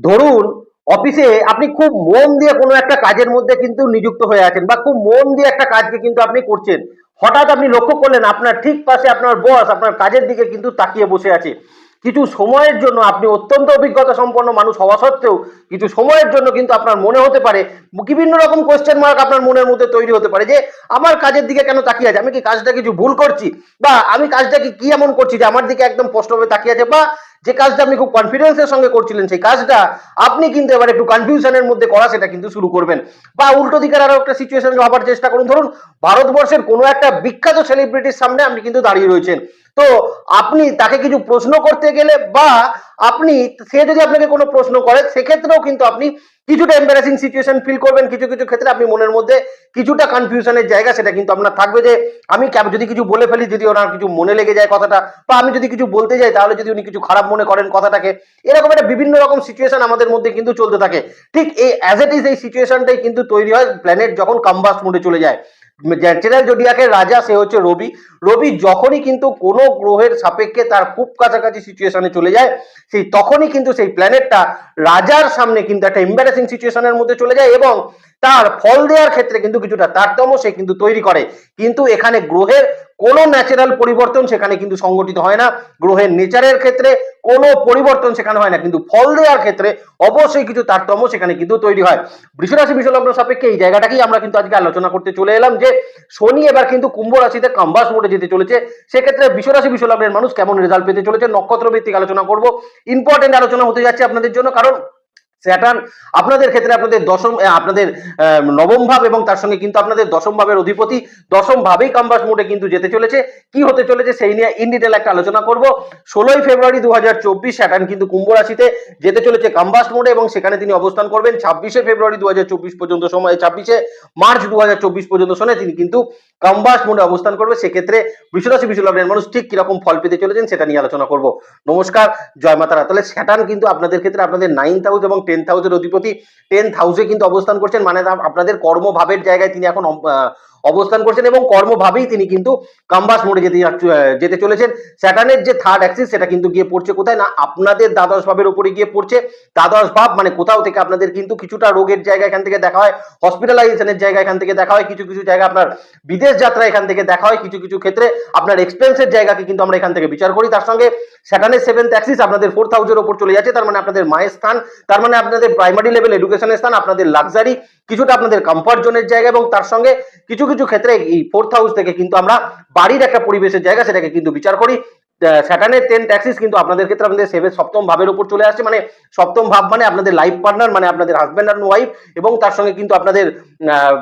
ধরুন অফিসে আপনি খুব মন দিয়ে কোনো একটা কাজের মধ্যে কিন্তু নিযুক্ত হয়ে আছেন বা খুব মন দিয়ে একটা কাজকে কিন্তু আপনি করছেন। হঠাৎ আপনি লক্ষ্য করলেন আপনার ঠিক পাশে আপনার বস আপনার কাজের দিকে কিন্তু তাকিয়ে বসে আছে। কিছু সময়ের জন্য আপনি অত্যন্ত অভিজ্ঞতা সম্পন্ন মানুষ হওয়া সত্ত্বেও কিছু সময়ের জন্য কিন্তু আপনার মনে হতে পারে, বিভিন্ন রকম কোয়েশ্চেন মার্ক আপনার মনের মধ্যে তৈরি হতে পারে যে, আমার কাজের দিকে কেন তাকিয়ে আছে? আমি কি কাজটা কিছু ভুল করছি? বা আমি কাজটা কি কি এমন করছি যে, আমার দিকে একদম স্পষ্টভাবে তাকিয়ে আছে? বা যে কাজটা আপনি খুব কনফিডেন্সের সঙ্গে করছিলেন, সেই কাজটা আপনি কিন্তু এবার একটু কনফিউশনের মধ্যে করা সেটা কিন্তু শুরু করবেন। বা উল্টো দিকের আরও একটা সিচুয়েশন ভাবার চেষ্টা করুন। ধরুন, ভারতবর্ষের কোনো একটা বিখ্যাত সেলিব্রিটির সামনে আপনি কিন্তু দাঁড়িয়ে রয়েছেন। তো আপনি তাকে কিছু প্রশ্ন করতে গেলে বা আপনি, সে যদি আপনাকে কোনো প্রশ্ন করে, সেক্ষেত্রেও কিন্তু আপনি কিছুটা এম্বারাসিং সিচুয়েশন ফিল করবেন, কিছু কিছু ক্ষেত্রে আপনি মনের মধ্যে কিছুটা কনফিউশনের জায়গা সেটা কিন্তু আপনার থাকবে যে আমি যদি কিছু বলে ফেলি, যদি ওনার কিছু মনে লেগে যায় কথাটা, বা আমি যদি কিছু বলতে যাই, তাহলে যদি উনি কিছু খারাপ মনে করেন কথাটাকে, এরকম একটা বিভিন্ন রকম সিচুয়েশন আমাদের মধ্যে কিন্তু চলতে থাকে। ঠিক এই অ্যাজ ইট ইজ এই সিচুয়েশনটাই কিন্তু তৈরি হয় প্ল্যানেট যখন কাম্বাস মোডে চলে যায়। ন্যাচারাল জোডিয়াকের রাজা সে হচ্ছে রবি। রবি যখনই কিন্তু কোনো গ্রহের সাপেক্ষে তার খুব কাছাকাছি সিচুয়েশনে চলে যায়, সেই তখনই কিন্তু সেই প্ল্যানেটটা রাজার সামনে কিন্তু একটা এম্বারাসিং সিচুয়েশনের মধ্যে চলে যায় এবং তার ফল দেওয়ার ক্ষেত্রে কিন্তু কিছুটা তারতম্য সে কিন্তু তৈরি করে। কিন্তু এখানে গ্রহের কোনো ন্যাচারাল পরিবর্তন সেখানে কিন্তু সংগঠিত হয় না। গ্রহের নেচারের ক্ষেত্রে কোনো পরিবর্তন সেখানে হয় না। কিন্তু ফল দেওয়ার ক্ষেত্রে অবশ্যই কিছু তারতম্য সেখানে কিন্তু তৈরি হয়। বৃষরাশি বিশ্বলগ্ন সাপেক্ষে এই জায়গাটাকেই আমরা কিন্তু আজকে আলোচনা করতে চলে এলাম যে, শনি এবার কিন্তু কুম্ভ রাশিতে কাম্বাস মোডে যেতে চলেছে। সেক্ষেত্রে বিশ্বরাশি বিশ্বলগ্নের মানুষ কেমন রেজাল্ট পেতে চলেছে? নক্ষত্র ভিত্তিক আলোচনা করব। ইম্পর্টেন্ট আলোচনা হতে যাচ্ছে আপনাদের জন্য। কারণ স্যাটার্ন আপনাদের ক্ষেত্রে আপনাদের দশম আপনাদের নবম ভাব এবং তার সঙ্গে কিন্তু আপনাদের দশম ভাবের অধিপতি। দশম ভাবেই কাম্বাস মোডে কিন্তু যেতে চলেছে। কি হতে চলেছে সেই নিয়ে ইন ডিটেল একটা আলোচনা করব। ষোলোই ফেব্রুয়ারি দু হাজার চব্বিশ স্যাটার্ন কিন্তু কুম্ভ রাশিতে যেতে চলেছে কাম্বাস মোডে এবং সেখানে তিনি অবস্থান করবেন ছাব্বিশে ফেব্রুয়ারি দু হাজার চব্বিশ পর্যন্ত সময়, ছাব্বিশে মার্চ দু হাজার চব্বিশ পর্যন্ত সময় তিনি কিন্তু কাম্বাস মোডে অবস্থান করবে, সেক্ষেত্রে বৃষরাশি বিশ্বলগ্নের মানুষ ঠিক কীরকম ফল পেতে চলেছেন সেটা নিয়ে আলোচনা করব। নমস্কার, জয় মাতারা তাহলে স্যাটার্ন কিন্তু আপনাদের ক্ষেত্রে আপনাদের নাইন হাউস এবং টেন্থ হাউসের অধিপতি। টেন্থ হাউসে কিন্তু অবস্থান করছেন মানে আপনাদের কর্মভাবের জায়গায় তিনি এখন অবস্থান করছেন এবং কর্মভাবেই তিনি কিন্তু কাম্বাস মোড়ে যেতে যেতে চলেছেন। স্যাটার্নের যে থার্ড অ্যাক্সিস সেটা কিন্তু গিয়ে পড়ছে কোথায়? না, আপনাদের দ্বাদশ ভাবের উপরে গিয়ে পড়ছে। দ্বাদশ ভাব মানে কোথাও থেকে আপনাদের কিন্তু কিছুটা রোগের জায়গা এখান থেকে দেখা হয় হসপিটালাইজেশনের জায়গা এখান থেকে দেখা হয়, কিছু কিছু জায়গা আপনার বিদেশ যাত্রা এখান থেকে দেখা হয়, কিছু কিছু ক্ষেত্রে আপনার এক্সপেন্সের জায়গাকে কিন্তু আমরা এখান থেকে বিচার করি। তার সঙ্গে স্যাটার্নের সেভেন্থ অ্যাক্সিস আপনাদের ফোর থাউজেন্ড ওপর চলে যাচ্ছে, তার মানে আপনাদের মায়ের স্থান, তার মানে আপনাদের প্রাইমারি লেভেল এডুকেশনের স্থান, আপনাদের লাক্সারি কিছুটা আপনাদের কমফর্ট জোনের জায়গা এবং তার সঙ্গে কিছু কিছু ক্ষেত্রে এই ফোর্থ হাউস থেকে কিন্তু আমরা বাড়ির একটা পরিবেশের জায়গা সেটাকে কিন্তু বিচার করি। স্যাটার্নের টেন ট্যাক্সিস কিন্তু আপনাদের ক্ষেত্রে আপনাদের সেভেন সপ্তম ভাবের উপর চলে আসছে। মানে সপ্তম ভাব মানে আপনাদের লাইফ পার্টনার মানে আপনাদের হাজব্যান্ড অ্যান্ড ওয়াইফ এবং তার সঙ্গে কিন্তু আপনাদের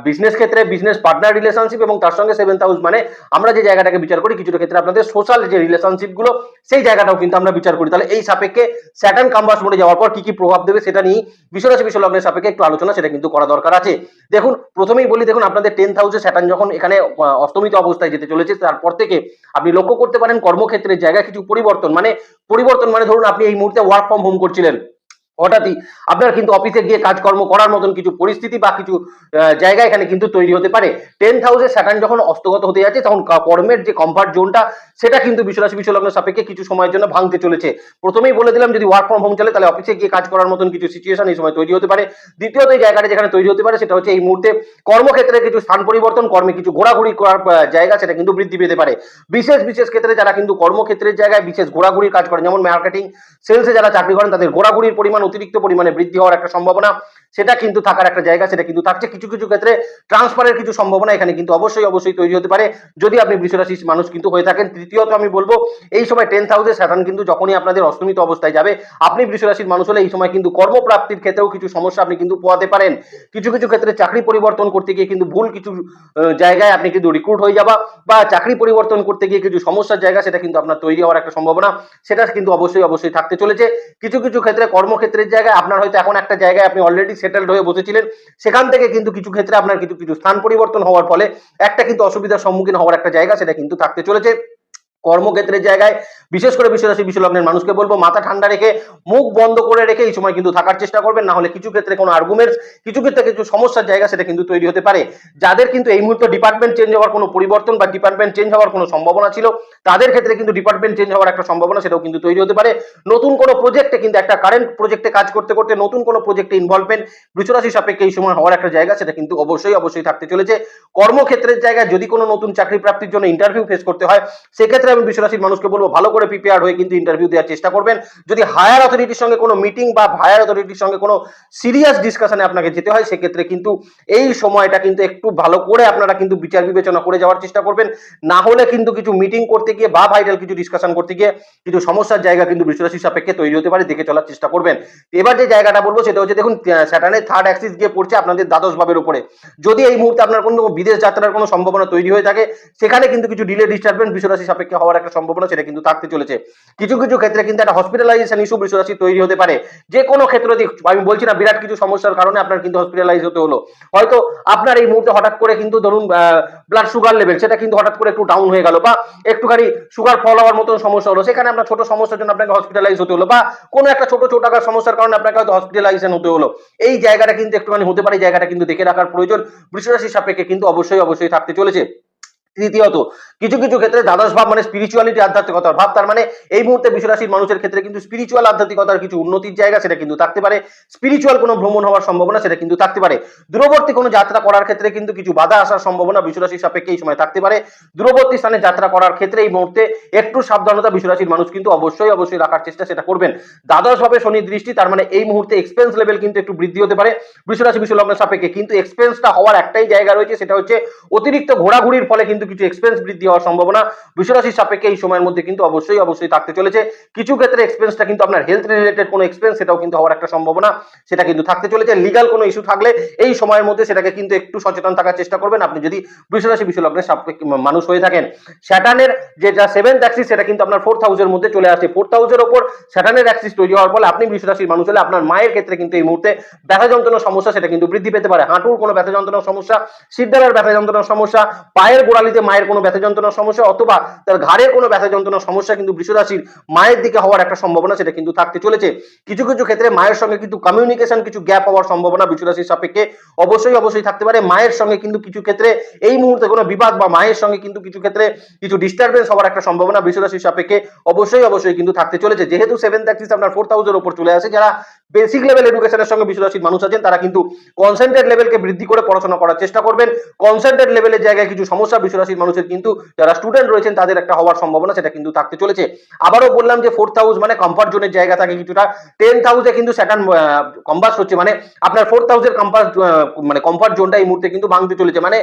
বিজনেস ক্ষেত্রে বিজনেস পার্টনার রিলেশনশিপ এবং তার সঙ্গে সেভেন্থ হাউস মানে আমরা যে জায়গাটাকে বিচার করি, কিছুটা ক্ষেত্রে আপনাদের সোশ্যাল যে রিলেশনশিপগুলো সেই জায়গাটাও কিন্তু আমরা বিচার করি। তাহলে এই সাপেক্ষে স্যাটার্ন কাম্বাস মোডে যাওয়ার পর কি কি প্রভাব দেবে সেটা নিয়ে বিশ্বরাশি বিশ্বলগ্নের সাপেক্ষে একটু আলোচনা, সেটা কিন্তু করা দরকার আছে। দেখুন, প্রথমেই বলি, দেখুন, আপনাদের টেন্থ হাউসে স্যাটার্ন যখন এখানে অস্তমিত অবস্থায় যেতে চলেছে, তারপর থেকে আপনি লক্ষ্য করতে পারেন কর্মক্ষেত্রের জায়গায় কিছু পরিবর্তন মানে পরিবর্তন মানে ধরুন আপনি এই মুহূর্তে ওয়ার্ক ফ্রম হোম করছিলেন। হঠাৎই আপনার কিন্তু অফিসে গিয়ে কাজকর্ম করার মতন কিছু পরিস্থিতি বা কিছু জায়গা এখানে কিন্তু তৈরি হতে পারে। টেন্থ হাউসে স্যাটার্ন যখন অস্তগত হতে যাচ্ছে, তখন কর্মের যে কমফার্ট জোনটা সেটা কিন্তু বিশ্বরাশি বিশ্বলগ্ন সাপেক্ষে কিছু সময়ের জন্য ভাঙতে চলেছে। প্রথমেই বলে দিলাম, যদি ওয়ার্ক ফ্রম হোম চলে, তাহলে অফিসে গিয়ে কাজ করার মতন কিছু সিচুয়েশন এই সময় তৈরি হতে পারে। দ্বিতীয়ত এই জায়গাটা যেখানে তৈরি হতে পারে, সেটা হচ্ছে এই মুহূর্তে কর্মক্ষেত্রে কিছু স্থান পরিবর্তন, কর্মে কিছু ঘোরাঘুরি করার জায়গা সেটা কিন্তু বৃদ্ধি পেতে পারে। বিশেষ বিশেষ ক্ষেত্রে যারা কিন্তু কর্মক্ষেত্রের জায়গায় বিশেষ ঘোরাঘুরির কাজ করেন, যেমন মার্কেটিং সেলসে যারা চাকরি করেন, তাদের ঘোরাঘুরির পরিমাণ অতিরিক্ত পরিমাণে বৃদ্ধি হওয়ার একটা সম্ভাবনা সেটা কিন্তু থাকার একটা জায়গা, সেটা কিন্তু থাকছে। কিছু কিছু ক্ষেত্রে ট্রান্সফারের কিছু সম্ভাবনা এখানে কিন্তু অবশ্যই অবশ্যই তৈরি হতে পারে। যদি আপনি বৃষরাশির মানুষ কিন্তু হয়ে থাকেন, তৃতীয়ত আমি বলব, এই সময় টেন্থ হাউসে স্যাটার্ন কিন্তু যখনই আপনাদের অস্তমিত অবস্থায় যাবে, আপনি বৃষরাশির মানুষ হলে এই সময় কিন্তু কর্মপ্রাপ্তির ক্ষেত্রেও কিছু সমস্যা আপনি কিন্তু পোয়াতে পারেন। কিছু কিছু ক্ষেত্রে চাকরি পরিবর্তন করতে গিয়ে কিন্তু ভুল কিছু জায়গায় আপনি কিন্তু রিক্রুট হয়ে যাবা বা চাকরি পরিবর্তন করতে গিয়ে কিছু সমস্যার জায়গা, সেটা কিন্তু আপনার তৈরি হওয়ার একটা সম্ভাবনা। সেটা কিন্তু অবশ্যই অবশ্যই থাকতে চলেছে। কিছু কিছু ক্ষেত্রে কর্মক্ষেত্রের জায়গায় আপনার হয়তো এখন একটা জায়গায় আপনি অলরেডি সেটেলড হয়ে বসেছিলেন, সেখান থেকে কিন্তু কিছু ক্ষেত্রে আপনার কিছু কিছু স্থান পরিবর্তন হওয়ার ফলে একটা কিন্তু অসুবিধার সম্মুখীন হওয়ার একটা জায়গা সেটা কিন্তু থাকতে চলেছে। কর্মক্ষেত্রের জায়গায় বিশেষ করে বিশ্বরাশি বিশ্বলগ্নের মানুষকে বলব, মাথা ঠান্ডা রেখে মুখ বন্ধ করে রেখে এই সময় কিন্তু থাকার চেষ্টা করবেন, না হলে কিছু ক্ষেত্রে কোনো আর্গুমেন্টস কিছু ক্ষেত্রে কিছু সমস্যার জায়গা সেটা কিন্তু তৈরি হতে পারে। যাদের কিন্তু এই মুহূর্তে ডিপার্টমেন্ট চেঞ্জ হওয়ার কোনো পরিবর্তন বা ডিপার্টমেন্ট চেঞ্জ হওয়ার কোনো সম্ভাবনা ছিল, তাদের ক্ষেত্রে কিন্তু ডিপার্টমেন্ট চেঞ্জ হওয়ার একটা সম্ভাবনা সেটাও কিন্তু তৈরি হতে পারে। নতুন কোনো প্রজেক্টে কিন্তু একটা কারেন্ট প্রজেক্টে কাজ করতে করতে নতুন কোনো প্রজেক্টে ইনভলভমেন্ট বৃষরাশি সাপেক্ষে এই সময় হওয়ার একটা জায়গা সেটা কিন্তু অবশ্যই অবশ্যই থাকতে চলেছে। কর্মক্ষেত্রের জায়গায় যদি কোনো নতুন চাকরি প্রাপ্তির জন্য ইন্টারভিউ ফেস করতে হয়, সেক্ষেত্রে আমি বিশ্বরাশির মানুষকে বলব, ভালো করে প্রিপেয়ার হয়ে কিন্তু ইন্টারভিউ দেওয়ার চেষ্টা করবেন। যদি হায়ার অথরিটির সঙ্গে কোনো মিটিং বা হায়ার অথরিটির সঙ্গে কোনো সিরিয়াস ডিসকাশনে আপনাকে যেতে হয়, সেক্ষেত্রে কিন্তু এই সময়টা কিন্তু একটু ভালো করে আপনারা কিন্তু বিচার বিবেচনা করে যাওয়ার চেষ্টা করবেন। না হলে কিন্তু কিছু মিটিং করতে গিয়ে বা ভাইরাল কিছু ডিসকাশন করতে গিয়ে কিছু সমস্যার জায়গা কিন্তু বিশ্বরাশি সাপেক্ষে তৈরি হতে পারে, দেখে চলার চেষ্টা করবেন। এবার যে জায়গাটা বলব, সেটা হচ্ছে দেখুন স্যাটার্নের থার্ড অ্যাক্সিস গিয়ে পড়ছে আপনাদের দ্বাদশ ভাবের উপরে। যদি এই মুহূর্তে আপনার কোনো বিদেশ যাত্রার কোনো সম্ভাবনা তৈরি হয়ে থাকে, সেখানে কিন্তু কিছু ডিলে ডিস্টারবেন্স বিশ্বরাশি সাপেক্ষে হওয়ার একটা সম্ভাবনা সেটা কিন্তু থাকতে চলেছে। কিছু কিছু ক্ষেত্রে কিন্তু একটা হসপিটালাইজেশন ইস্যু বিশ্বরাশি তৈরি হতে পারে। যে কোনো ক্ষেত্রে আমি বলছি না বিরাট কিছু সমস্যার কারণে আপনার কিন্তু হসপিটালাইজ হতে হলো। হয়তো আপনার এই মুহূর্তে হঠাৎ করে কিন্তু ধরুন ব্লাড সুগার লেভেল সেটা কিন্তু হঠাৎ করে একটু ডাউন হয়ে গেল বা একটুখানি সুগার ফল হওয়ার মতো সমস্যা হলো, সেখানে আপনার ছোট সমস্যার জন্য আপনাকে হসপিটালাইজ হতে হলো বা কোনো একটা ছোট ছোট আকার সমস্যার কারণে আপনাকে হয়তো হসপিটালাইজেশন হতে হলো। এই জায়গাটা কিন্তু একটুখানি হতে পারে জায়গাটা কিন্তু দেখে রাখার প্রয়োজন। বৃষরাশির সাপেক্ষে কিন্তু অবশ্যই অবশ্যই থাকতে চলেছে। তৃতীয়ত কিছু কিছু ক্ষেত্রে দ্বাদশ ভাব মানে স্পিরিচুয়ালিটি আধ্যাত্মিকতার ভাব। তার মানে এই মুহূর্তে বিশ্বরাশির মানুষের ক্ষেত্রে কিন্তু স্পিরিচুয়াল আধ্যাত্মিকতার কিছু উন্নতির জায়গা সেটা কিন্তু থাকতে পারে। স্পিরিচুয়াল কোনো ভ্রমণ হওয়ার সম্ভাবনা সেটা কিন্তু থাকতে পারে। দূরবর্তী কোনো যাত্রা করার ক্ষেত্রে কিন্তু কিছু বাধা আসার সম্ভাবনা বিশ্বরাশির সাপেক্ষে এই সময় থাকতে পারে। দূরবর্তী স্থানে যাত্রা করার ক্ষেত্রে এই মুহূর্তে একটু সাবধানতা বিশ্বরাশির মানুষ কিন্তু অবশ্যই অবশ্যই রাখার চেষ্টা সেটা করবেন। দ্বাদশ ভাবে শনি দৃষ্টি, তার মানে এই মুহূর্তে এক্সপেন্স লেভেল কিন্তু একটু বৃদ্ধি হতে পারে। বিশ্বরাশি, বিশ্বলগ্নের সাপেক্ষে কিন্তু এক্সপেন্সটা হওয়ার একটাই জায়গা রয়েছে, সেটা হচ্ছে অতিরিক্ত ঘোরাঘুরির ফলে কিন্তু কিছু এক্সপেন্স বৃদ্ধি হওয়ার সম্ভাবনা বিশ্বরাশির সাপেক্ষে এই সময়ের মধ্যে কিন্তু অবশ্যই অবশ্যই থাকতে চলেছে। কিছু ক্ষেত্রে এক্সপেন্সটা কিন্তু আপনার হেলথ রিলেটেড কোনো এক্সপেন্স সেটাও কিন্তু হওয়ার একটা সম্ভাবনা, সেটা কিন্তু থাকতে চলেছে। লিগাল কোনো ইস্যু থাকলে এই সময়ের মধ্যে সেটাকে কিন্তু একটু সচেতন থাকার চেষ্টা করবেন। আপনি যদি বিশ্বরাশি বিশ্বলগ্নের সাপেক্ষে মানুষ হয়ে থাকেন স্যাটানের যে যা সেভেন্থ অ্যাক্সিস সেটা কিন্তু আপনার ফোর্থ হাউসের মধ্যে চলে আসে। ফোর্থ হাউসের ওপর স্যাটানের অ্যাক্সিস তৈরি হওয়ার ফলে আপনি বিশ্বরাশির মানুষ হলে আপনার মায়ের ক্ষেত্রে কিন্তু এই মুহূর্তে ব্যথা যন্ত্রণার সমস্যা সেটা কিন্তু বৃদ্ধি পেতে পারে। হাঁটুর কোনো ব্যথা যন্ত্রণার সমস্যা সিদ্ধারের ব্যথা যন্ত্রণার সমস্যা, পায়ের গোড়ালিতে মায়ের কোনো ব্যথা যন্ত্রণার সমস্যা অথবা তার ঘাড়ের কোনো ব্যথা যন্ত্রণার সমস্যা কিন্তু বৃষরাশির মায়ের দিকে হওয়ার একটা সম্ভাবনা সেটা কিন্তু থাকতে চলেছে। কিছু কিছু ক্ষেত্রে মায়ের সঙ্গে কিন্তু কমিউনিকেশন কিছু গ্যাপ হওয়ার সম্ভাবনা বৃষরাশির সাপেক্ষে অবশ্যই অবশ্যই থাকতে পারে। মায়ের সঙ্গে কিন্তু কিছু ক্ষেত্রে এই মুহূর্তে কোনো বিবাদ বা মায়ের সঙ্গে কিন্তু কিছু ক্ষেত্রে কিছু ডিস্টারবেন্স হওয়ার একটা সম্ভাবনা বৃষরাশির সাপেক্ষে অবশ্যই অবশ্যই কিন্তু থাকতে চলেছে। যেহেতু সেভেন্থ অ্যাক্সিস আপনার ফোর্থ হাউসের উপর চলে আসে, যারা বেসিক লেভেল এডুকেশনের সঙ্গে বিশ্বরাশির মানুষ আছেন, তারা কিন্তু কনসেন্ট্রেট লেভেলকে বৃদ্ধি করে পড়াশোনা করার চেষ্টা করবেন। কনসেন্ট্রেট লেভেলের জায়গায় কিছু সমস্যা বিশ্বরাশির মানুষের কিন্তু যারা স্টুডেন্ট রয়েছেন তাদের একটা হওয়ার সম্ভাবনা সেটা কিন্তু থাকতে চলেছে। আবারও বললাম যে ফোর্থ হাউস মানে কমফর্ট জোনের জায়গা থাকে কিছুটা। টেন্থ হাউসে কিন্তু স্যাটার্ন কম্বাস হচ্ছে মানে আপনার ফোর্থ হাউসের কম্পাস মানে কমফর্ট জোনটা এই মুহূর্তে কিন্তু ভাঙতে চলেছে। মানে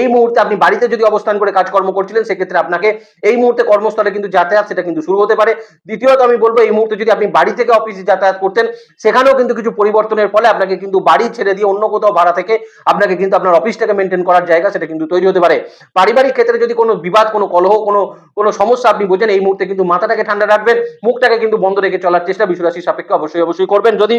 এই মুহূর্তে আপনি বাড়িতে যদি অবস্থান করে কাজকর্ম করছিলেন, সেক্ষেত্রে আপনাকে এই মুহূর্তে কর্মস্থলে কিন্তু যাতায়াত সেটা কিন্তু শুরু হতে পারে। দ্বিতীয়ত আমি বলব, এই মুহূর্তে যদি আপনি বাড়ি থেকে অফিসে যাতায়াত করতেন, সেখানেও কিন্তু কিছু পরিবর্তনের ফলে আপনাকে কিন্তু বাড়ি ছেড়ে দিয়ে অন্য কোথাও ভাড়া থেকে আপনাকে কিন্তু আপনার অফিসটাকে মেনটেন করার জায়গা সেটা কিন্তু তৈরি হতে পারে। পারিবারিক ক্ষেত্রে যদি কোনো বিবাদ, কোনো কলহ, কোনো কোনো সমস্যা আপনি বোঝেন, এই মুহূর্তে কিন্তু মাথাটাকে ঠান্ডা রাখবেন, মুখটাকে কিন্তু বন্ধ রেখে চলার চেষ্টা বিশ্বরাশির সাপেক্ষে অবশ্যই অবশ্যই করবেন। যদি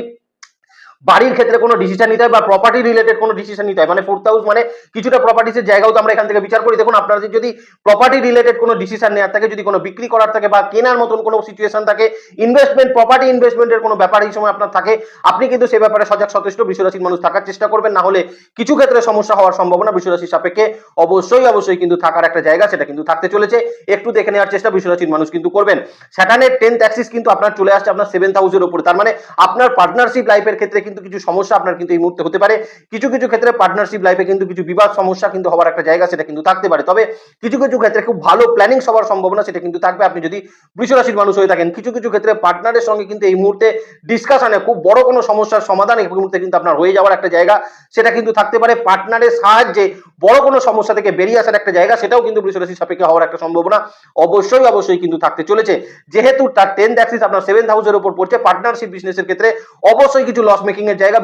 বাড়ির ক্ষেত্রে কোনো ডিসিশন নিতে হয় বা প্রপার্টি রিলেটেড কোনো ডিসিশন নিতে হয়। মানে ফোর্থ হাউস মানে কিছুটা প্রপার্টিসের জায়গাও তো আমরা এখান থেকে বিচার করি। দেখুন, আপনাদের যদি প্রপার্টি রিলেটেড কোনো ডিসিশন নেওয়ার থাকে, যদি কোনো বিক্রি করার থাকে বা কেনার মতন কোনো সিচুয়েশন থাকে ইনভেস্টমেন্ট প্রপার্টি ইনভেস্টমেন্টের কোনো ব্যাপার এই সময় আপনার থাকে, আপনি কিন্তু সে ব্যাপারে সজাগ সচেষ্ট বিশ্বরাশির মানুষ থাকার চেষ্টা করবেন। না হলে কিছু ক্ষেত্রে সমস্যা হওয়ার সম্ভাবনা বিশ্বরাশির সাপেক্ষে অবশ্যই অবশ্যই কিন্তু থাকার একটা জায়গা সেটা কিন্তু থাকতে চলেছে। একটু দেখে নেওয়ার চেষ্টা বিশ্বরাশির মানুষ কিন্তু করবেন। সেখানে টেন্থ অ্যাক্সিস কিন্তু আপনার চলে আসছে, আপনার সেভেন্থ হাউসের উপরে। তার মানে আপনার পার্টনারশিপ লাইফের ক্ষেত্রে কিন্তু কিছু সমস্যা আপনার কিন্তু এই মুহূর্তে হতে পারে। কিছু কিছু ক্ষেত্রে পার্টনারশিপ লাইফে কিন্তু কিছু বিবাদ সমস্যা কিন্তু হওয়ার একটা জায়গা সেটা কিন্তু থাকতে পারে। তবে কিছু কিছু ক্ষেত্রে খুব ভালো প্ল্যানিং হওয়ার সম্ভাবনা সেটা কিন্তু থাকবে। আপনি যদি বৃষরাশির মানুষ হয়ে থাকেন, কিছু কিছু ক্ষেত্রে পার্টনারের সঙ্গে কিন্তু এই মুহূর্তে ডিসকাশনে খুব বড় কোনো সমস্যার সমাধান এই মুহূর্তে কিন্তু আপনার হয়ে যাওয়ার একটা জায়গা সেটা কিন্তু থাকতে পারে। পার্টনারের সাহায্যে বড় কোনো সমস্যা থেকে বেরিয়ে আসার একটা জায়গা সেটাও কিন্তু বৃষরাশির সাপেক্ষে হওয়ার একটা সম্ভাবনা অবশ্যই অবশ্যই কিন্তু থাকতে চলেছে। যেহেতু তার টেন্থ অ্যাক্সিস আপনার সেভেন্থ হাউসের উপর পড়ছে পার্টনারশিপ বিজনেসের ক্ষেত্রে অবশ্যই কিছু লস মেকিং ব্রেকিং এর জায়গা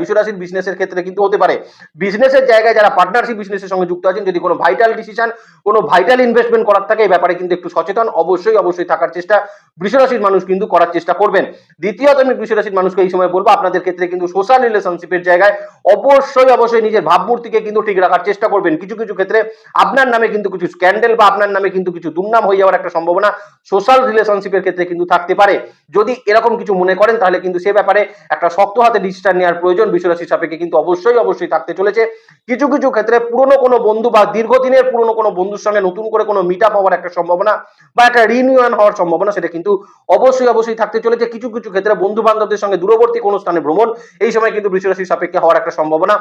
বিশ্বরাশির বিজনেসের ক্ষেত্রে কিন্তু হতে পারে। বিজনেসের জায়গায় যারা পার্টনারশিপ বিজনেসের সঙ্গে যুক্ত আছেন, যদি কোনো ভাইটাল ডিসিশন কোনো ভাইটাল ইনভেস্টমেন্ট করার থাকে, এই ব্যাপারে কিন্তু একটু সচেতন, অবশ্যই অবশ্যই থাকার চেষ্টা বৃষরাশির মানুষ কিন্তু করার চেষ্টা করবেন। দ্বিতীয়ত আমি বৃষরাশির মানুষকে এই সময় বলব, আপনাদের ক্ষেত্রে কিন্তু সোশ্যাল রিলেশনশিপের জায়গায় অবশ্যই অবশ্যই নিজের ভাবমূর্তিকে কিন্তু ঠিক রাখার চেষ্টা করবেন। কিছু কিছু ক্ষেত্রে আপনার নামে কিন্তু কিছু স্ক্যান্ডেল বা আপনার নামে কিন্তু কিছু দুর্নাম হয়ে যাওয়ার একটা সম্ভাবনা সোশ্যাল রিলেশনশিপের ক্ষেত্রে কিন্তু থাকতে পারে। যদি এরকম কিছু মনে করেন, তাহলে কিন্তু সে ব্যাপারে একটা শক্ত হাতে ডিসিশন নেওয়ার প্রয়োজন বিশ্বরাশির সাপেক্ষে কিন্তু অবশ্যই অবশ্যই থাকতে চলেছে। কিছু কিছু ক্ষেত্রে পুরনো কোনো বন্ধু বা দীর্ঘদিনের পুরনো কোনো বন্ধুর সঙ্গে নতুন করে কোনো মিট আপ হওয়ার একটা সম্ভাবনা বা একটা রিনিউয়ান হওয়ার সম্ভাবনা সেটা কিন্তু অবশ্যই অবশ্যই থাকতে চলেছে। কিছু কিছু ক্ষেত্রে বন্ধু বান্ধবদের সঙ্গে দূরবর্তী কোনো স্থানে ভ্রমণ, এই সময় কিন্তু বৃষরাশির সাপেক্ষে হওয়ার একটা সম্ভাবনা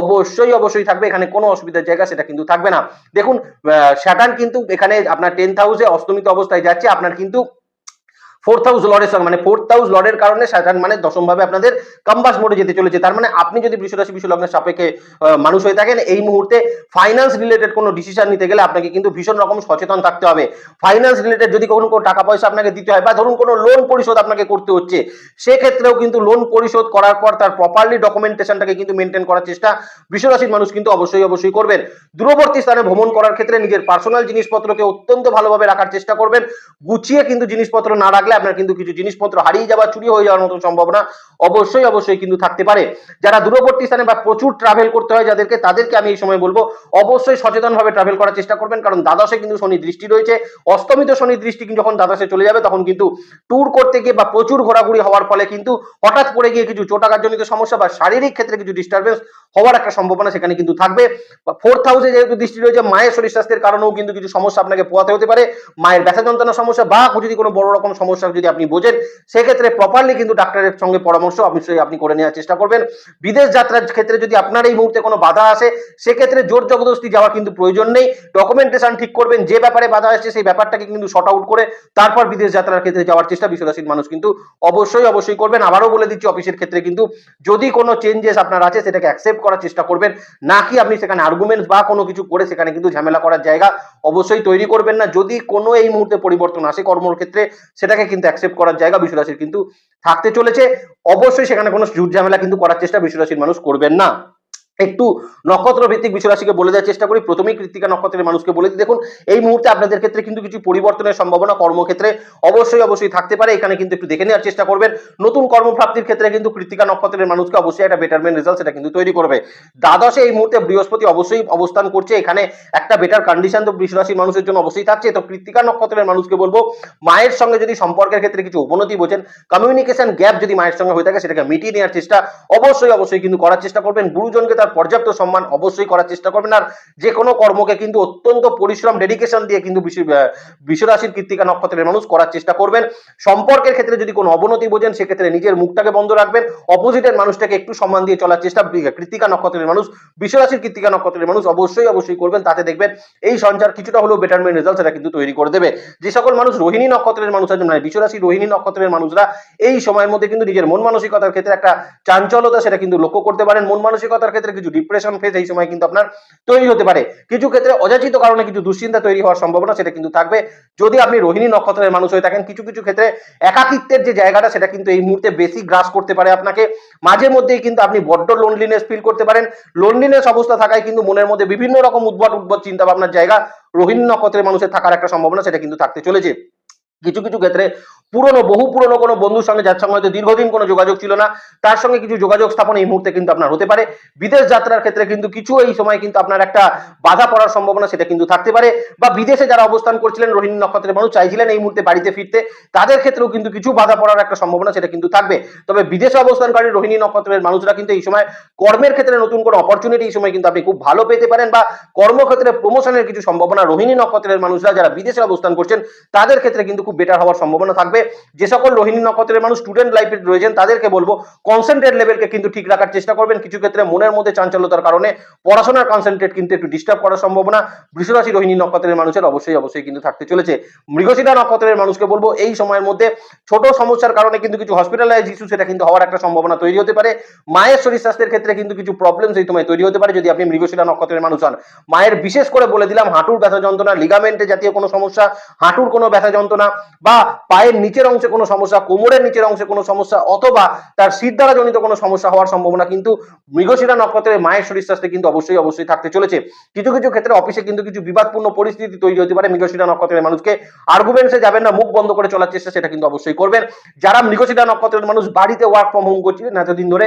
অবশ্যই অবশ্যই থাকবে। এখানে কোনো অসুবিধার জায়গা সেটা কিন্তু থাকবে না। দেখুন স্যাটার্ন কিন্তু এখানে আপনার টেন্থ হাউসে অস্তমিত অবস্থায় যাচ্ছে। আপনার কিন্তু ফোর্থ হাউস লর্ডের সঙ্গে মানে ফোর্থ হাউস লর্ডের কারণে স্যাটার্ন মানে দশম ভাবে আপনাদের কম্বাস মোডে যেতে চলেছে। তার মানে আপনি যদি বৃষরাশি বিশ্ব লগ্নের সাপেক্ষে মানুষ হয়ে থাকেন, এই মুহূর্তে ফাইন্যান্স রিলেটেড কোনো ডিসিশন নিতে গেলে আপনাকে কিন্তু ভীষণ রকম সচেতন থাকতে হবে। ফাইন্যান্স রিলেটেড যদি কোনো কোনো টাকা পয়সা আপনাকে দিতে হয় বা ধরুন কোনো লোন পরিশোধ আপনাকে করতে হচ্ছে, সেক্ষেত্রেও কিন্তু লোন পরিশোধ করার পর তার প্রপারলি ডকুমেন্টেশনটাকে কিন্তু মেনটেন করার চেষ্টা বিশ্বরাশির মানুষ কিন্তু অবশ্যই অবশ্যই করবেন। দূরবর্তী স্থানে ভ্রমণ করার ক্ষেত্রে নিজের পার্সোনাল জিনিসপত্রকে অত্যন্ত ভালোভাবে রাখার চেষ্টা করবেন। গুছিয়ে কিন্তু জিনিসপত্র না রাখলে আপনার কিন্তু কিছু জিনিসপত্র হারিয়ে যাওয়া, চুরি হয়ে যাওয়ার মতো সম্ভাবনা অবশ্যই অবশ্যই কিন্তু থাকতে পারে। যারা দূরবর্তী স্থানে বা প্রচুর ট্রাভেল করতে হয় যাদেরকে, তাদেরকে আমি এই সময় বলব, অবশ্যই সচেতনভাবে ট্রাভেল করার চেষ্টা করবেন, কারণ দ্বাদশে কিন্তু শনি দৃষ্টি রয়েছে। অস্তমিত শনি দৃষ্টি কিন্তু যখন দ্বাদশে চলে যাবে, তখন কিন্তু ট্যুর করতে গিয়ে বা প্রচুর ঘোরাঘুরি হওয়ার ফলে কিন্তু হঠাৎ পড়ে গিয়ে কিছু চোটাঘাতজনিত সমস্যা বা শারীরিক ক্ষেত্রে কিছু ডিস্টারবেন্স হওয়ার একটা সম্ভাবনা সেখানে কিন্তু থাকবে। ফোর্থ হাউসে যেহেতু দৃষ্টি রয়েছে, মায়ের শরীর স্বাস্থ্যের কারণেও কিন্তু কিছু সমস্যা আপনাকে পোয়াতে হতে পারে। মায়ের ব্যথা যন্ত্রণা সমস্যা বা যদি কোনো বড় রকম সমস্যা যদি আপনি বোঝেন, সেক্ষেত্রে প্রপারলি কিন্তু ডাক্তারের সঙ্গে পরামর্শ অবশ্যই আপনি করে নেওয়ার চেষ্টা করবেন। বিদেশ যাত্রার ক্ষেত্রে যদি আপনার এই মুহূর্তে কোনো বাধা আসে, সেক্ষেত্রে জোর জবরদস্তি যাওয়া কিন্তু প্রয়োজন নেই। ডকুমেন্টেশন ঠিক করবেন, যে ব্যাপারে বাধা আসছে সেই ব্যাপারটাকে কিন্তু শর্ট আউট করে তারপর বিদেশ যাত্রার ক্ষেত্রে যাওয়ার চেষ্টা বিশ্বরাশির মানুষ কিন্তু অবশ্যই অবশ্যই করবেন। আবারও বলে দিচ্ছি, অফিসের ক্ষেত্রে কিন্তু যদি কোনো চেঞ্জেস আপনার আছে, সেটাকে অ্যাকসেপ্ট করার চেষ্টা করবেন। নাকি আপনি সেখানে আর্গুমেন্টস বা কোনো কিছু করে সেখানে কিন্তু ঝামেলা করার জায়গা অবশ্যই তৈরি করবেন না। যদি কোনো এই মুহূর্তে পরিবর্তন আসে কর্মর ক্ষেত্রে সেটাকে কিন্তু অ্যাকসেপ্ট করার জায়গা বিশ্বরাশির কিন্তু থাকতে চলেছে। অবশ্যই সেখানে কোনো ঝুট ঝামেলা কিন্তু করার চেষ্টা বিশ্বরাশির মানুষ করবেন না। একটু নক্ষত্র ভিত্তিক বিশ্বরাশিকে বলে দেওয়ার চেষ্টা করি। প্রথমেই কৃত্তিকা নক্ষত্রের মানুষকে বলে দিই। দেখুন, এই মুহূর্তে আপনাদের ক্ষেত্রে কিন্তু কিছু পরিবর্তনের সম্ভাবনা কর্মক্ষেত্রে অবশ্যই অবশ্যই থাকতে পারে। এখানে কিন্তু একটু দেখে নেওয়ার চেষ্টা করবেন। নতুন কর্মপ্রাপ্তির ক্ষেত্রে কিন্তু কৃত্তিকা নক্ষত্রের মানুষকে অবশ্যই একটা বেটারমেন্ট রেজাল্ট সেটা কিন্তু তৈরি করবে। দ্বাদশে এই মুহূর্তে বৃহস্পতি অবশ্যই অবস্থান করছে। এখানে একটা বেটার কন্ডিশন তো বৃষরাশির মানুষের জন্য অবশ্যই থাকছে। তো কৃত্তিকা নক্ষত্রের মানুষকে বলব, মায়ের সঙ্গে যদি সম্পর্কের ক্ষেত্রে কিছু অবনতি বোঝেন কমিউনিকেশন গ্যাপ যদি মায়ের সঙ্গে হয়ে থাকে, সেটাকে মিটিয়ে নেওয়ার চেষ্টা অবশ্যই অবশ্যই কিন্তু করার চেষ্টা করবেন। গুরুজনকে পর্যাপ্ত সম্মান অবশ্যই করার চেষ্টা করবেন। আর যে কোনো কর্মকে কিন্তু অত্যন্ত পরিশ্রম ডেডিকেশন দিয়ে কিন্তু বিশ্বরাশির কৃত্তিকা নক্ষত্রের মানুষ করার চেষ্টা করবেন। সম্পর্কের ক্ষেত্রে যদি কোনো অবনতি বোঝেন, সেক্ষেত্রে নিজের মুখটাকে বন্ধ রাখবেন। অপোজিটের মানুষটাকে একটু সম্মান দিয়ে চলার চেষ্টা কৃত্তিকা নক্ষত্রের মানুষ বিশ্বরাশির কৃত্তিকা নক্ষত্রের মানুষ অবশ্যই অবশ্যই করবেন। তাতে দেখবেন এই সঞ্চার কিছুটা হলেও বেটারমেন্ট রেজাল্ট সেটা কিন্তু তৈরি করে দেবে। যে সকল মানুষ রোহিণী নক্ষত্রের মানুষ আছেন মানে বিশ্বরাশি রোহিণী নক্ষত্রের মানুষরা, এই সময়ের মধ্যে কিন্তু নিজের মন মানসিকতার ক্ষেত্রে একটা চাঞ্চলতা সেটা কিন্তু লক্ষ্য করতে পারেন। মন মানসিকতার ক্ষেত্রে কিছু ডিপ্রেশন ফেজ এই সময় কিন্তু আপনার তৈরি হতে পারে। কিছু ক্ষেত্রে অযাচিত কারণে কিছু দুশ্চিন্তা তৈরি হওয়ার সম্ভাবনা সেটা কিন্তু থাকবে। যদি আপনি রোহিণী নক্ষত্রের মানুষ হয়ে থাকেন, কিছু কিছু ক্ষেত্রে একাকিত্বের যে জায়গাটা সেটা কিন্তু এই মুহূর্তে বেশি গ্রাস করতে পারে আপনাকে। মাঝে মধ্যেই কিন্তু আপনি বড্ড লোনলিনেস ফিল করতে পারেন। লোনলিনেস অবস্থা থাকায় কিন্তু মনের মধ্যে বিভিন্ন রকম উদ্ভট উদ্ভট চিন্তা ভাবনার জায়গা রোহিণী নক্ষত্রের মানুষের থাকার একটা সম্ভাবনা সেটা কিন্তু থাকতে চলেছে। কিছু কিছু ক্ষেত্রে পুরনো, বহু পুরনো কোনো বন্ধুর সঙ্গে যার সঙ্গে হয়তো দীর্ঘদিন কোনো যোগাযোগ ছিল না, তার সঙ্গে কিছু যোগাযোগ স্থাপন এই মুহূর্তে কিন্তু আপনার হতে পারে। বিদেশ যাত্রার ক্ষেত্রে কিন্তু কিছু এই সময় কিন্তু আপনার একটা বাধা পড়ার সম্ভাবনা সেটা কিন্তু থাকতে পারে। বা বিদেশে যারা অবস্থান করছিলেন রোহিণী নক্ষত্রের মানুষ চাইছিলেন এই মুহূর্তে বাড়িতে ফিরতে, তাদের ক্ষেত্রেও কিন্তু কিছু বাধা পড়ার একটা সম্ভাবনা সেটা কিন্তু থাকবে। তবে বিদেশে অবস্থানকারী রোহিণী নক্ষত্রের মানুষরা কিন্তু এই সময় কর্মের ক্ষেত্রে নতুন কোনো অপরচুনিটি এই সময় কিন্তু আপনি খুব ভালো পেতে পারেন বা কর্মক্ষেত্রে প্রমোশনের কিছু সম্ভাবনা রোহিণী নক্ষত্রের মানুষরা যারা বিদেশে অবস্থান করছেন, তাদের ক্ষেত্রে কিন্তু খুব বেটার হওয়ার সম্ভাবনা থাকবে। যে সকল রোহিণী নক্ষত্রের মানুষ স্টুডেন্ট লাইফে রয়েছেন, তাদেরকে বলব কনসেন্ট্রেট লেভেলকে কিন্তু ঠিক রাখার চেষ্টা করবেন। কিছু ক্ষেত্রে মনের মধ্যে চাঞ্চল্যতার কারণে পড়াশোনার কনসেন্ট্রেট কিন্তু একটু ডিস্টার্ব করার সম্ভাবনা। বৃষরাশি রোহিণী নক্ষত্রের মানুষের অবশ্যই অবশ্যই কিন্তু থাকতে চলেছে। মৃগশিরা নক্ষত্রের মানুষকে বলব, এই সময়ের মধ্যে ছোট সমস্যার কারণে কিন্তু কিছু হসপিটালাইজ ইস্যু সেটা কিন্তু হওয়ার একটা সম্ভাবনা তৈরি হতে পারে। মায়ের শরীর স্বাস্থ্যের ক্ষেত্রে কিন্তু কিছু প্রবলেম এই সময় তৈরি হতে পারে। যদি আপনি মৃগশিরা নক্ষত্রের মানুষ হন, মায়ের বিশেষ করে বলে দিলাম, হাঁটুর ব্যথা যন্ত্রণা লিগামেন্টে জাতীয় কোনো সমস্যা, হাঁটুর কোনো ব্যথা যন্ত্রণা বা পায়ের নিচের অংশে কোনো সমস্যা, কোমরের নিচের অংশে কোনো সমস্যা, অথবা তার শীত দ্বারা জনিত কোনো সমস্যা হওয়ার সম্ভাবনা কিন্তু মৃগশিরা নক্ষত্রের মায়ের শরীর স্বাস্থ্যে কিন্তু অবশ্যই অবশ্যই থাকতে চলেছে। কিছু কিছু ক্ষেত্রে অফিসে কিন্তু কিছু বিবাদপূর্ণ পরিস্থিতি তৈরি হতে পারে, মৃগশিরা নক্ষত্রের মানুষকে। আর্গুমেন্টসে যাবেন না, মুখ বন্ধ করে চলার চেষ্টা সেটা কিন্তু অবশ্যই করবেন। যারা মৃগশিরা নক্ষত্রের মানুষ, বাড়িতে ওয়ার্ক ফ্রম হোম করছিলেন এতদিন ধরে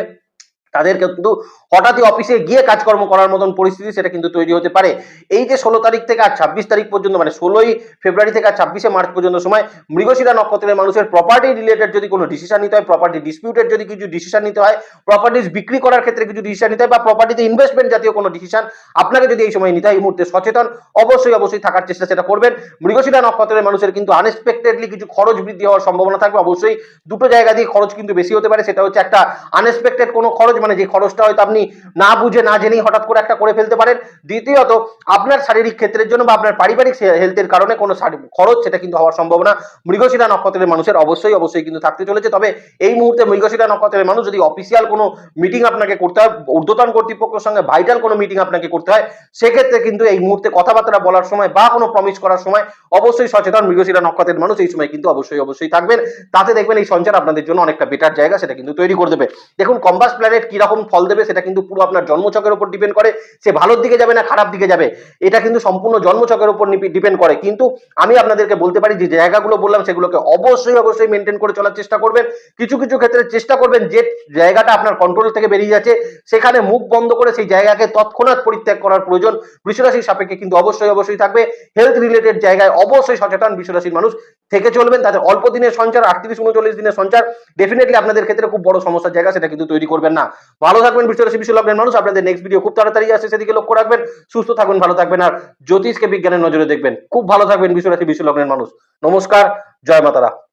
তাদেরকে কিন্তু হঠাৎই অফিসে গিয়ে কাজকর্ম করার মতন পরিস্থিতি সেটা কিন্তু তৈরি হতে পারে। এই যে ষোলো তারিখ থেকে আর ছাব্বিশ তারিখ পর্যন্ত মানে ষোলোই ফেব্রুয়ারি থেকে আর ছাব্বিশে মার্চ পর্যন্ত সময় মৃগশিরা নক্ষত্রের মানুষের প্রপার্টি রিলেটেড যদি কোনো ডিসিশন নিতে হয় প্রপার্টি ডিসপিউটেড যদি কিছু ডিসিশন নিতে হয় প্রপার্টিজ বিক্রি করার ক্ষেত্রে কিছু ডিসিশন নিতে হয় বা প্রপার্টিতে ইনভেস্টমেন্ট জাতীয় কোনো ডিসিশন আপনাকে যদি এই সময় নিতে হয়, এই মুহূর্তে সচেতন, অবশ্যই অবশ্যই থাকার চেষ্টা সেটা করবেন। মৃগশিরা নক্ষত্রের মানুষের কিন্তু আনএক্সপেক্টেডলি কিছু খরচ বৃদ্ধি হওয়ার সম্ভাবনা থাকবে। অবশ্যই দুটো জায়গা দিয়ে খরচ কিন্তু বেশি হতে পারে, সেটা হচ্ছে একটা আনএক্সপেক্টেড কোনো খরচ মানে যে খরচটা হয়তো আপনি না বুঝে, না জেনেই হঠাৎ করে একটা করে ফেলতে পারেন। দ্বিতীয়ত, আপনার শারীরিক ক্ষেত্রের জন্য বা আপনার পারিবারিক হেলথের কারণে কোনো খরচ সেটা কিন্তু হওয়ার সম্ভাবনা। মৃগশিরা নক্ষত্রের মানুষের অবশ্যই অবশ্যই কিন্তু থাকতে চলেছে। তবে এই মুহূর্তে মৃগশিরা নক্ষত্রের মানুষ যদি অফিসিয়াল কোনো মিটিং আপনাকে করতে হয়, ঊর্ধ্বতন কর্তৃপক্ষের সঙ্গে ভাইটাল কোনো মিটিং আপনাকে করতে হয়, সেক্ষেত্রে কিন্তু এই মুহূর্তে কথাবার্তা বলার সময় বা কোনো প্রমিস করার সময় অবশ্যই সচেতন মৃগশিরা নক্ষত্রের মানুষ এই সময় কিন্তু অবশ্যই অবশ্যই থাকবেন। তাতে দেখবেন এই সঞ্চার আপনাদের জন্য অনেকটা বেটার জায়গা, সেটা কিন্তু তৈরি করে দেবে। দেখুন কম্বাস প্ল্যানেট কীরকম ফল দেবে সেটা কিন্তু পুরো আপনার জন্মচকের উপর ডিপেন্ড করে। সে ভালোর দিকে যাবে না খারাপ দিকে যাবে। এটা কিন্তু সম্পূর্ণ জন্মচকের উপর ডিপেন্ড করে। কিন্তু আমি আপনাদেরকে বলতে পারি যে জায়গাগুলো বললাম, সেগুলোকে অবশ্যই অবশ্যই মেনটেন করে চলার চেষ্টা করবেন। কিছু কিছু ক্ষেত্রে চেষ্টা করবেন যে জায়গাটা আপনার কন্ট্রোল থেকে বেরিয়ে যাচ্ছে। সেখানে মুখ বন্ধ করে সেই জায়গাকে তৎক্ষণাৎ পরিত্যাগ করার প্রয়োজন বৃষরাশির সাপেক্ষে কিন্তু অবশ্যই অবশ্যই থাকবে। হেলথ রিলেটেড জায়গায় অবশ্যই সচেতন বৃষরাশির মানুষ থেকে চলবেন। তাদের অল্প দিনের সঞ্চার, আটত্রিশ, উনচল্লিশ দিনের সঞ্চার ডেফিনেটলি আপনাদের ক্ষেত্রে খুব বড় সমস্যার জায়গা সেটা কিন্তু তৈরি করবেন না। ভালো থাকবেন বৃষরাশি বিশ্ব লগ্নের মানুষ। আপনাদের নেক্সট ভিডিও খুব তাড়াতাড়ি আসে সেদিকে লক্ষ্য রাখবেন। সুস্থ থাকবেন, ভালো থাকবেন আর জ্যোতিষকে বিজ্ঞানের নজরে দেখবেন। খুব ভালো থাকবেন বিশ্বরাশি বিশ্ব লগ্নের মানুষ। নমস্কার, জয় মাতারা।